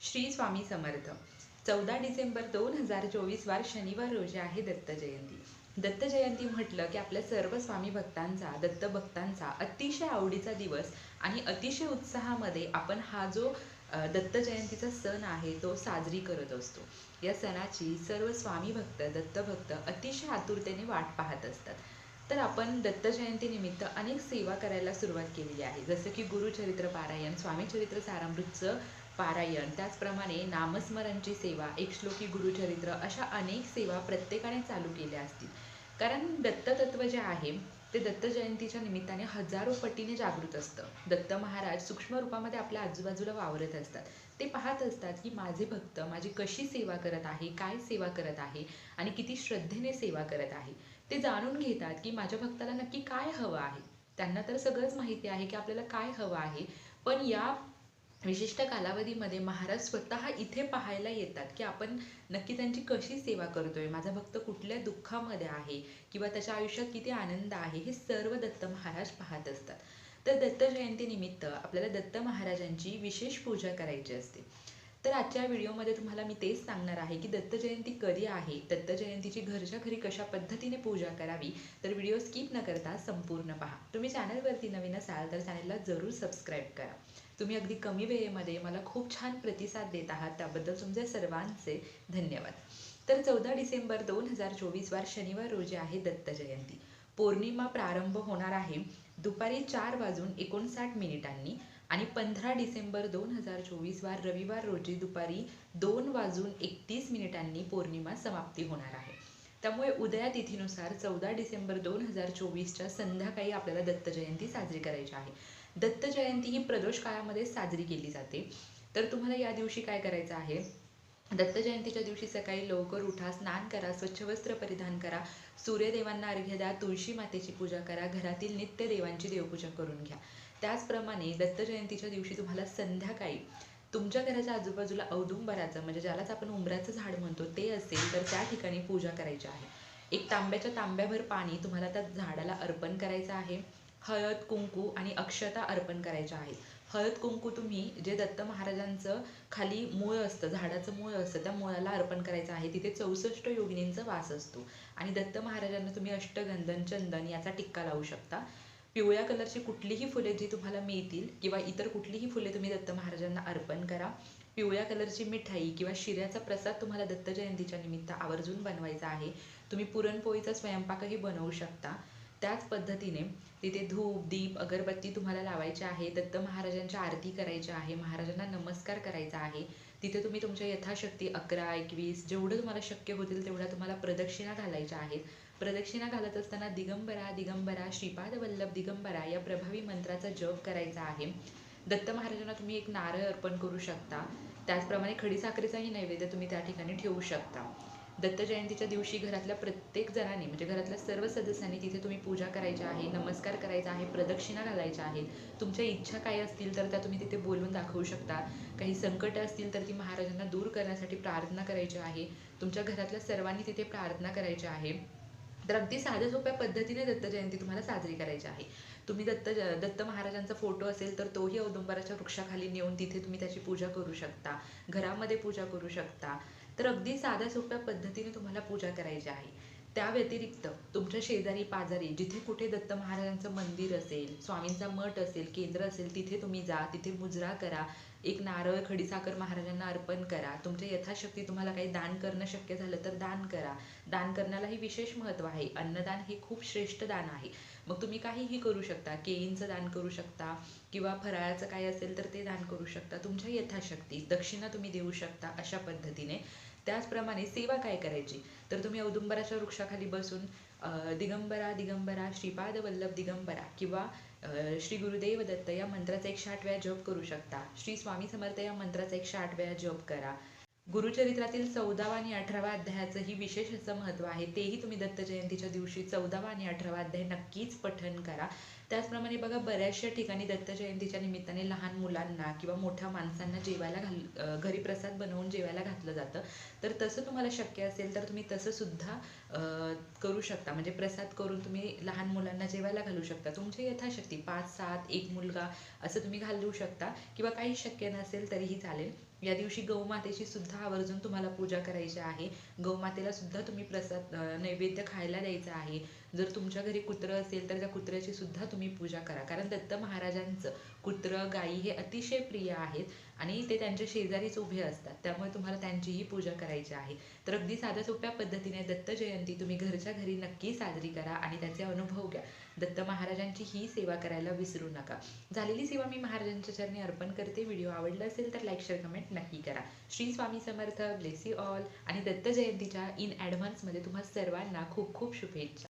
श्री स्वामी समर्थ. चौदा डिसेंबर दोन हजार चोवीस वार शनिवार रोजी आहे दत्त जयंती. दत्त जयंती म्हटलं की आपल्या सर्व स्वामी भक्तांचा दत्त भक्तांचा अतिशय आवडीचा दिवस आणि अतिशय उत्साहामध्ये आपण हा जो दत्त जयंतीचा सण आहे तो साजरी करत असतो. या सणाची सर्व स्वामी भक्त दत्त भक्त अतिशय आतुरतेने वाट पाहत असतात. तर आपण दत्त जयंतीनिमित्त अनेक सेवा करायला सुरुवात केलेली आहे. जसं की गुरुचरित्र पारायण स्वामीचरित्र सारामृतचं पारायण. त्याचप्रमाणे नामस्मरणची सेवा एक श्लोकी गुरुचरित्र अशा अनेक सेवा प्रत्येकाने चालू केल्या असतील. कारण दत्ततत्व जे आहे ते दत्त जयंतीच्या निमित्ताने हजारो पटीने जागृत असतं. दत्त महाराज सूक्ष्म रूपामध्ये आपल्या आजूबाजूला वावरत असतात. ते पाहत असतात की माझे भक्त माझी कशी सेवा करत आहे काय सेवा करत आहे आणि किती श्रद्धेने सेवा करत आहे. ते जाणून घेतात की माझ्या भक्ताला नक्की काय हवं आहे. त्यांना तर सगळंच माहिती आहे की आपल्याला काय हवं आहे. पण या विशिष्ट कालावधीमध्ये महाराज स्वतः इथे पाहायला येतात की आपण नक्की त्यांची कशी सेवा करतोय? माझा भक्त कुठल्या दुःखामध्ये आहे किंवा त्याच्या आयुष्यात किती आनंद आहे हे सर्व दत्त महाराज पाहत असतात. तर दत्त जयंतीनिमित्त आपल्याला दत्त महाराजांची विशेष पूजा करायची असते. तर आजच्या व्हिडिओमध्ये तुम्हाला मी तेच सांगणार आहे की दत्त जयंती कधी आहे दत्त जयंतीची घरच्या घरी कशा पद्धतीने पूजा करावी तर व्हिडिओ स्किप न करता संपूर्ण पहा. तुम्ही चॅनलवरती नवीन असाल तर चॅनलला जरूर सबस्क्राईब करा. तुम्ही अगदी कमी वेळेमध्ये मला खूप छान प्रतिसाद देत आहात त्याबद्दल तुमचे सर्वांचे धन्यवाद. तर चौदा डिसेंबर दोन हजार चोवीस वार शनिवार रोजी आहे दत्त जयंती. पौर्णिमा प्रारंभ होणार आहे दुपारी चार वाजून एकोणसाठ मिनिटांनी. आणि पंधरा डिसेंबर दोन हजार चोवीस वार रविवार रोजी दुपारी दोन वाजून एकतीस मिनिटांनी पौर्णिमा समाप्ती होणार आहे. त्यामुळे उदया तिथीनुसार चौदा डिसेंबर दोन हजार चोवीसच्या संध्याकाळी आपल्याला दत्त जयंती साजरी करायची आहे. दत्त जयंती ही प्रदोष काळामध्ये साजरी केली जाते. तर तुम्हाला या दिवशी काय करायचं आहे? दत्त जयंतीच्या दिवशी सकाळी लवकर उठा स्नान करा स्वच्छ वस्त्र परिधान करा सूर्यदेवांना अर्घ्य द्या तुळशी मातेची पूजा करा घरातील नित्य देवांची देवपूजा करून घ्या. त्याचप्रमाणे दत्त जयंतीच्या दिवशी तुम्हाला संध्याकाळी तुमच्या घराच्या आजूबाजूला औदुंबराचं म्हणजे ज्यालाच आपण उंबराचं झाड म्हणतो ते असेल तर त्या ठिकाणी पूजा करायची आहे. एक तांब्याच्या तांब्याभर पाणी तुम्हाला त्या झाडाला अर्पण करायचं आहे. हळद कुंकू आणि अक्षता अर्पण करायच्या आहेत. हळद कुंकू तुम्ही जे दत्त महाराजांचं खाली मूळ असतं झाडाचं मूळ असतं त्या मुळाला अर्पण करायचं आहे. तिथे चौसष्ट योगिनींचा वास असतो. आणि दत्त महाराजांना तुम्ही अष्टगंधन चंदन याचा टिक्का लावू शकता. पिवळ्या कलरची कुठलीही फुले जी तुम्हाला मिळतील किंवा इतर कुठलीही फुले तुम्ही दत्त महाराजांना अर्पण करा. पिवळ्या कलरची मिठाई किंवा शिऱ्याचा प्रसाद तुम्हाला दत्त जयंतीच्या निमित्त आवर्जून बनवायचा आहे. तुम्ही पुरणपोळीचा स्वयंपाकही बनवू शकता. त्याच पद्धतीने तिथे धूप दीप अगरबत्ती तुम्हाला लावायची आहे दत्त महाराजांच्या आरती करायची आहे महाराजांना नमस्कार करायचा आहे. तिथे तुम्ही तुमच्या यथाशक्ती अकरा एकवीस जेवढं तुम्हाला शक्य होतील तेवढ्या तुम्हाला प्रदक्षिणा घालायच्या आहेत. प्रदक्षिणा घालत असताना दिगंबरा दिगंबरा श्रीपाद वल्लभ दिगंबरा या प्रभावी मंत्राचा जप करायचा आहे. दत्त महाराजांना तुम्ही एक नारळ अर्पण करू शकता. त्याचप्रमाणे खडीसाखरेचाही नैवेद्य तुम्ही त्या ठिकाणी ठेवू शकता. दत्त जयंतीच्या दिवशी घरातल्या प्रत्येक जणाने म्हणजे घरातल्या सर्व सदस्यांनी तिथे तुम्ही पूजा करायची आहे नमस्कार करायचा आहे प्रदक्षिणा घालायच्या आहेत. तुमच्या इच्छा काय असतील तर त्या तुम्ही तिथे बोलून दाखवू शकता. काही संकट असतील तर ती महाराजांना दूर करण्यासाठी प्रार्थना करायची आहे. तुमच्या घरातल्या सर्वांनी तिथे प्रार्थना करायची आहे. तर अगदी साध्या सोप्या पद्धतीने दत्त जयंती तुम्हाला साजरी करायची आहे. तुम्ही दत्त दत्त महाराजांचा फोटो असेल तर तोही औदुंबराच्या वृक्षाखाली नेऊन तिथे तुम्ही त्याची पूजा करू शकता. घरामध्ये पूजा करू शकता. तर अगदी साध्या सोप्या पद्धतीने तुम्हाला पूजा करायची आहे. त्या व्यतिरिक्त तुमच्या शेजारी पाजारी जिथे कुठे दत्त महाराजांचं मंदिर असेल स्वामींचा मठ असेल केंद्र असेल तिथे तुम्ही जा तिथे मुजरा करा एक नारळ खडीसाकर महाराजांना अर्पण करा तुमच्या यथाशक्ती तुम्हाला काही दान करणं शक्य झालं तर दान करा. दान करण्यालाही विशेष महत्त्व आहे. अन्नदान हे खूप श्रेष्ठ दान आहे. मग तुम्ही काहीही करू शकता केळींचं दान करू शकता किंवा फराळाचं काय असेल तर ते दान करू शकता तुमच्या यथाशक्ती दक्षिणा तुम्ही देऊ शकता अशा पद्धतीने. त्याचप्रमाणे सेवा काय करायची? तर तुम्ही औदुंबराच्या वृक्षाखाली बसून दिगंबरा दिगंबरा श्रीपाद वल्लभ दिगंबरा किंवा श्री गुरुदेव दत्त या मंत्राचा एकशे आठ वेळा जप करू शकता. श्री स्वामी समर्थ या मंत्राचा एकशे आठ वेळा जप करा. गुरुचरित्रातील चौदावा आणि अठरावा अध्यायाचंही विशेष असं महत्त्व आहे. तेही तुम्ही दत्त जयंतीच्या दिवशी चौदावा आणि अठरावा अध्याय नक्कीच पठन करा. त्याचप्रमाणे बघा बऱ्याचशा ठिकाणी दत्त जयंतीच्या निमित्ताने लहान मुलांना किंवा मोठ्या माणसांना जेवायला घाल घरी प्रसाद बनवून जेवायला घातलं जातं. तर तसं तुम्हाला शक्य असेल तर तुम्ही तसं सुद्धा करू शकता. म्हणजे प्रसाद करून तुम्ही लहान मुलांना जेवायला घालू शकता. तुमची यथाशक्ती पाच सात एक मुलगा असं तुम्ही घालू शकता किंवा काही शक्य नसेल तरीही चालेल. या दिवशी गौमातेची सुद्धा आवर्जून तुम्हाला पूजा करायची आहे. गौमातेला सुद्धा तुम्ही प्रसाद नैवेद्य खायला द्यायचा आहे. जर तुमच्या घरी कुत्रं असेल तर त्या कुत्र्याची सुद्धा तुम्ही पूजा करा. कारण दत्त महाराजांचं कुत्रं गायी हे अतिशय प्रिय आहेत. आणि ते त्यांच्या शेजारीच उभे असतात. त्यामुळे तुम्हाला त्यांचीही पूजा करायची आहे. तर अगदी साध्या सोप्या पद्धतीने दत्त जयंती तुम्ही घरच्या घरी नक्की साजरी करा आणि त्याचे अनुभव घ्या. दत्त महाराजांची ही सेवा करायला विसरू नका. झालेली सेवा मी महाराजांच्या चरणी अर्पण करते. व्हिडिओ आवडला असेल तर लाईक शेअर कमेंट नक्की करा. श्री स्वामी समर्थ. Bless all. आणि दत्त जयंतीच्या इन ॲडव्हान्समध्ये तुम्हा सर्वांना खूप खूप शुभेच्छा.